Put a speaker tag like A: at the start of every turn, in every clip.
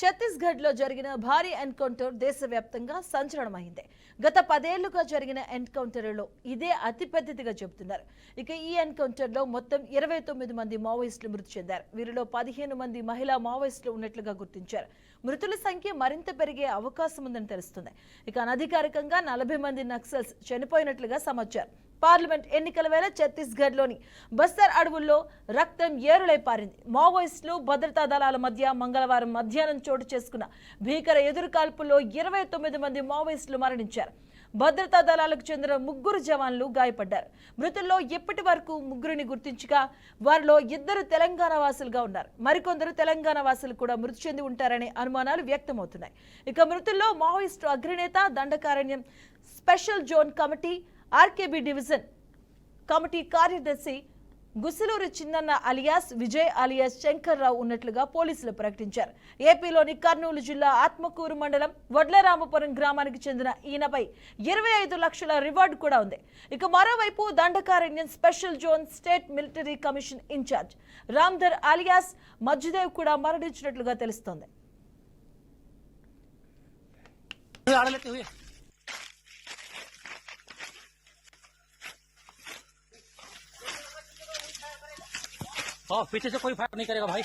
A: ఛత్తీస్గఢ్లో జరిగిన భారీ ఎన్కౌంటర్ దేశవ్యాప్తంగా సంచలనమైంది. గత పదేళ్ళుగా జరిగిన ఎన్కౌంటర్లో ఇదే అతిపెద్దదిగా చెబుతున్నారు. ఇక ఈ ఎన్కౌంటర్లో మొత్తం ఇరవై తొమ్మిది మంది మావోయిస్టులు మృతి చెందారు. వీరిలో పదిహేను మంది మహిళా మావోయిస్టులు ఉన్నట్లుగా గుర్తించారు. మృతుల సంఖ్య మరింత పెరిగే అవకాశం ఉందని తెలుస్తుంది. ఇక అనధికారికంగా నలభై మంది నక్సల్స్ చనిపోయినట్లుగా సమాచారం. పార్లమెంట్ ఎన్నికల వేళ ఛత్తీస్గఢ్లోని బస్తర్ అడవుల్లో రక్తం ఏరులై పారింది. మావోయిస్టులు భద్రతా దళాల మధ్య మంగళవారం మధ్యాహ్నం చోటు చేసుకున్న భీకర ఎదురుకాల్పుల్లో ఇరవై తొమ్మిది మంది మావోయిస్టులు మరణించారు. భద్రతా దళాలకు చెందిన ముగ్గురు జవాన్లు గాయపడ్డారు. మృతుల్లో ఇప్పటి వరకు ముగ్గురిని గుర్తించగా వారిలో ఇద్దరు తెలంగాణ వాసులుగా ఉన్నారు. మరికొందరు తెలంగాణ వాసులు కూడా మృతి చెంది ఉంటారనే అనుమానాలు వ్యక్తమవుతున్నాయి. ఇక మృతుల్లో మావోయిస్టు అగ్రనేత Dandakaranya special zone committee RKB division committee కార్యదర్శి గుసలూరి చిన్నన్న అలియాస్ విజయ్ అలియాస్ శంకర్ రావు ఉన్నట్లుగా పోలీసులు ప్రకటించారు. ఏపీలోని కర్నూలు జిల్లా ఆత్మకూరు మండలం వడ్లరామపురం గ్రామానికి చెందిన ఈయనపై ఇరవై ఐదు లక్షల రివార్డు కూడా ఉంది. ఇక మరోవైపు Dandakaranya special zone state military commission incharge Ramdhar alias Madhyadev కూడా మరణించినట్లుగా తెలుస్తోంది.
B: आड़ लेते हुए हाँ पीछे से कोई फायर नहीं करेगा भाई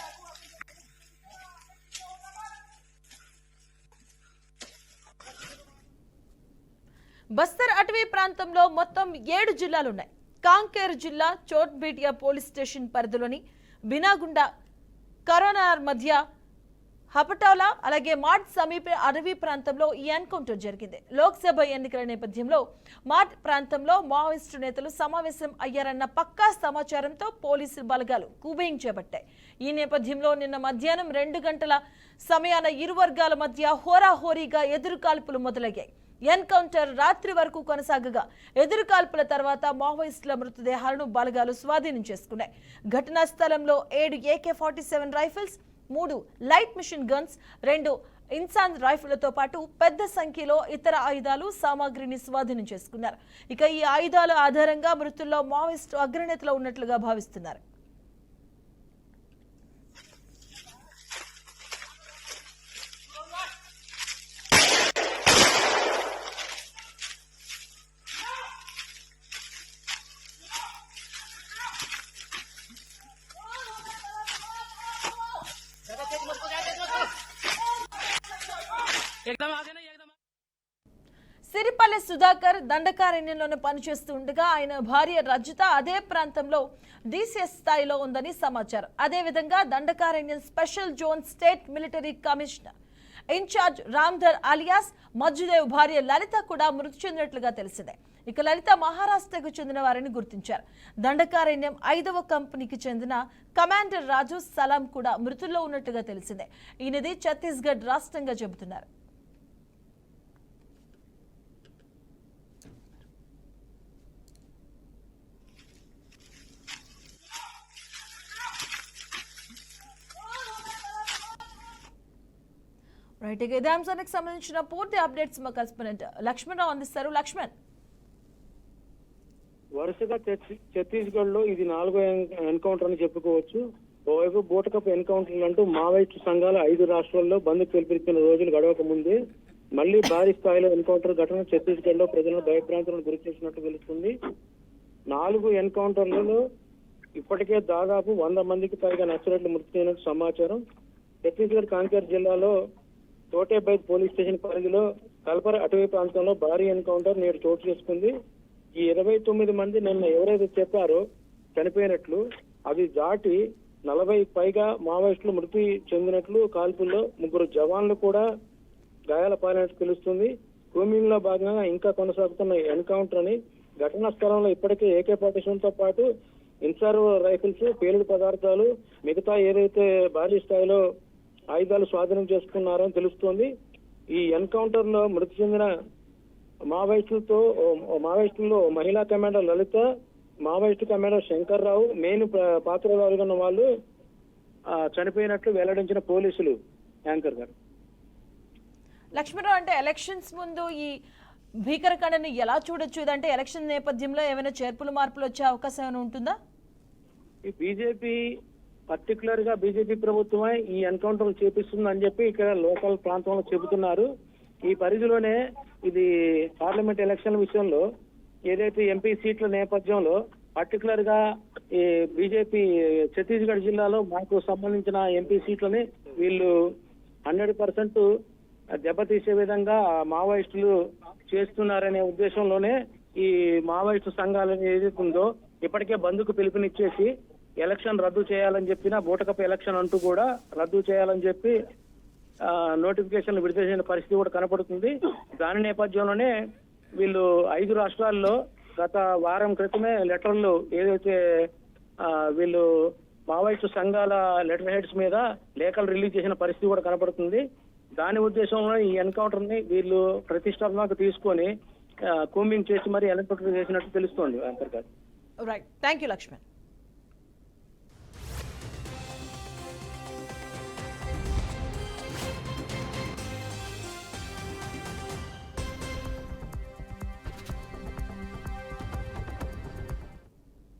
A: బస్తర్ అటవీ ప్రాంతంలో మొత్తం ఏడు జిల్లాలున్నాయి కాంకేర్ జిల్లా చోట్బీటియా పోలీస్ స్టేషన్ పరిధిలోని బినాగుండ కరోనార్ మధ్య హపటోలా అలాగే మాట్ సమీప అడవి ప్రాంతంలో ఈ ఎన్కౌంటర్ జరిగింది. లోక్సభ ఎన్నికల నేపథ్యంలో మాట్ ప్రాంతంలో మావోయిస్టు నేతలు సమావేశం అయ్యారన్న పక్కా సమాచారంతో పోలీసు బలగాలు కూబేయింగ్ చేపట్టాయి. ఈ నేపథ్యంలో నిన్న మధ్యాహ్నం రెండు గంటల సమయాన ఇరు వర్గాల మధ్య హోరాహోరీగా ఎదురుకాల్పులు మొదలయ్యాయి. ఎన్కౌంటర్ రాత్రి వరకు కొనసాగగా ఎదురుకాల్పుల తర్వాత మావోయిస్టుల మృతదేహాలను బలగాలు స్వాధీనం చేసుకున్నాయి. ఘటనా స్థలంలో ఏడు ఏకే ఫార్టీ సెవెన్ రైఫిల్స్ మూడు లైట్ మిషన్ గన్స్ రెండు ఇన్సాన్ రైఫిళ్ళతో పాటు పెద్ద సంఖ్యలో ఇతర ఆయుధాలు సామాగ్రిని స్వాధీనం చేసుకున్నారు. ఇక ఈ ఆయుధాల ఆధారంగా మృతుల్లో మావోయిస్టు అగ్రనేతలు ఉన్నట్లుగా భావిస్తున్నారు. ఎమ్మెల్యే సుధాకర్ దండకారణ్యంలోనే పనిచేస్తూ ఉండగా ఆయన భార్య రజిత అదే ప్రాంతంలో డీసీఎస్ స్థాయిలో ఉందని సమాచారం. అదేవిధంగా Dandakaranya special zone state military commissioner incharge Ramdhar alias Majjudev భార్య లలిత కూడా మృతి చెందినట్లుగా తెలిసిందే. ఇక లలిత మహారాష్ట్రకు చెందిన వారిని గుర్తించారు. దండకారణ్యం ఐదవ కంపెనీకి చెందిన కమాండర్ రాజు సలాం కూడా మృతుల్లో ఉన్నట్టుగా తెలిసిందే. ఈయనది ఛత్తీస్గఢ్ రాష్ట్రంగా చెబుతున్నారు. రైట్ ఇక ఇదే అంశానికి సంబంధించిన పూర్తి అప్డేట్స్ మా కరెస్పాండెంట్ లక్ష్మణరావు అందిస్తారు. లక్ష్మణ్.
C: వరుసగా ఛత్తీస్గఢ్లో ఇది నాలుగో ఎన్- ఎన్కౌంటర్ అని చెప్పుకోవచ్చు. ఓవైపు బూటకప్ ఎన్కౌంటర్లు అంటూ మావోయిస్టు సంఘాలు ఐదు రాష్ట్రాల్లో బంద్ పిలిపించిన రోజులు గడవక ముందే మళ్ళీ భారీ స్థాయిలో ఎన్కౌంటర్ ఘటన ఛత్తీస్గఢ్లో ప్రజలను భయభ్రాంతులను గురి చేసినట్టు తెలుస్తుంది. నాలుగు ఎన్కౌంటర్లలో ఇప్పటికే దాదాపు వంద మందికి పైగా నక్సలైట్లు మృతి చెందినట్టు సమాచారం. ఛత్తీస్గఢ్ కాంకేర్ జిల్లాలో తోటేబైద్ పోలీస్ స్టేషన్ పరిధిలో కల్పర అటవీ ప్రాంతంలో భారీ ఎన్కౌంటర్ నేడు చోటు చేసుకుంది. ఈ ఇరవై తొమ్మిది మంది నిన్న ఎవరైతే చెప్పారో చనిపోయినట్లు అవి దాటి నలభై పైగా మావోయిస్టులు మృతి చెందినట్లు కాల్పుల్లో ముగ్గురు జవాన్లు కూడా గాయాల పాలైనట్టు తెలుస్తుంది. కూమింగ్లో భాగంగా ఇంకా కొనసాగుతున్న ఎన్కౌంటర్ అని ఘటనా స్థలంలో ఇప్పటికే ఏకే పార్టీషన్తో పాటు ఇన్సార్ రైఫిల్స్ పేలుడు పదార్థాలు మిగతా ఏదైతే భారీ స్థాయిలో ఆయుధాలు స్వాధీనం చేసుకున్నారో అని తెలుస్తోంది. ఈ ఎన్కౌంటర్లో మృతి చెందిన మావోయిస్టులతో మావోయిస్టుల్లో మహిళా commander Lalitha Maoist commander Shankar Rao main పాత్రధారులుగా ఉన్న వాళ్ళు చనిపోయినట్లు వెల్లడించిన పోలీసులు యాంకర్ గారు.
A: లక్ష్మణరావు అంటే ఎలక్షన్స్ ముందు ఈ భీకరకాండని ఎలా చూడొచ్చు? ఇదంటే ఎలక్షన్ నేపథ్యంలో ఏమైనా చేర్పులు మార్పులు వచ్చే అవకాశం ఏమైనా ఉంటుందా?
C: ఈ బీజేపీ పర్టికులర్గా బీజేపీ ప్రభుత్వమే ఈ ఎన్కౌంటర్ చేపిస్తుందని చెప్పి ఇక్కడ లోకల్ ప్రాంతంలో చెబుతున్నారు. ఈ పరిధిలోనే ఇది పార్లమెంట్ ఎలక్షన్ విషయంలో ఏదైతే ఎంపీ సీట్ల నేపథ్యంలో పర్టికులర్గా ఈ బీజేపీ ఛత్తీస్గఢ్ జిల్లాలో మాకు సంబంధించిన ఎంపీ సీట్లని వీళ్ళు హండ్రెడ్ పర్సెంట్ దెబ్బతీసే విధంగా మావోయిస్టులు చేస్తున్నారనే ఉద్దేశంలోనే ఈ మావోయిస్టు సంఘాలు ఏదైతే ఉందో ఇప్పటికే బంధుకు పిలుపునిచ్చేసి ఎలక్షన్ రద్దు చేయాలని చెప్పిన బూటకపు ఎలక్షన్ అంటూ కూడా రద్దు చేయాలని చెప్పి నోటిఫికేషన్ విడుదల చేసిన పరిస్థితి కూడా కనపడుతుంది. దాని నేపథ్యంలోనే వీళ్ళు ఐదు రాష్ట్రాల్లో గత వారం క్రితమే లెటర్లు ఏదైతే వీళ్ళు మావోయిస్టు సంఘాల లెటర్ హెడ్స్ మీద లేఖలు రిలీజ్ చేసిన పరిస్థితి కూడా కనపడుతుంది. దాని ఉద్దేశంలో ఈ ఎన్కౌంటర్ని వీళ్ళు ప్రతిష్టాత్మక తీసుకొని కూంబింగ్ చేసి మరి ఎన్కౌంటర్ చేసినట్టు తెలుస్తోంది అంతర్గత
A: రైట్ థ్యాంక్ యూ లక్ష్మణ్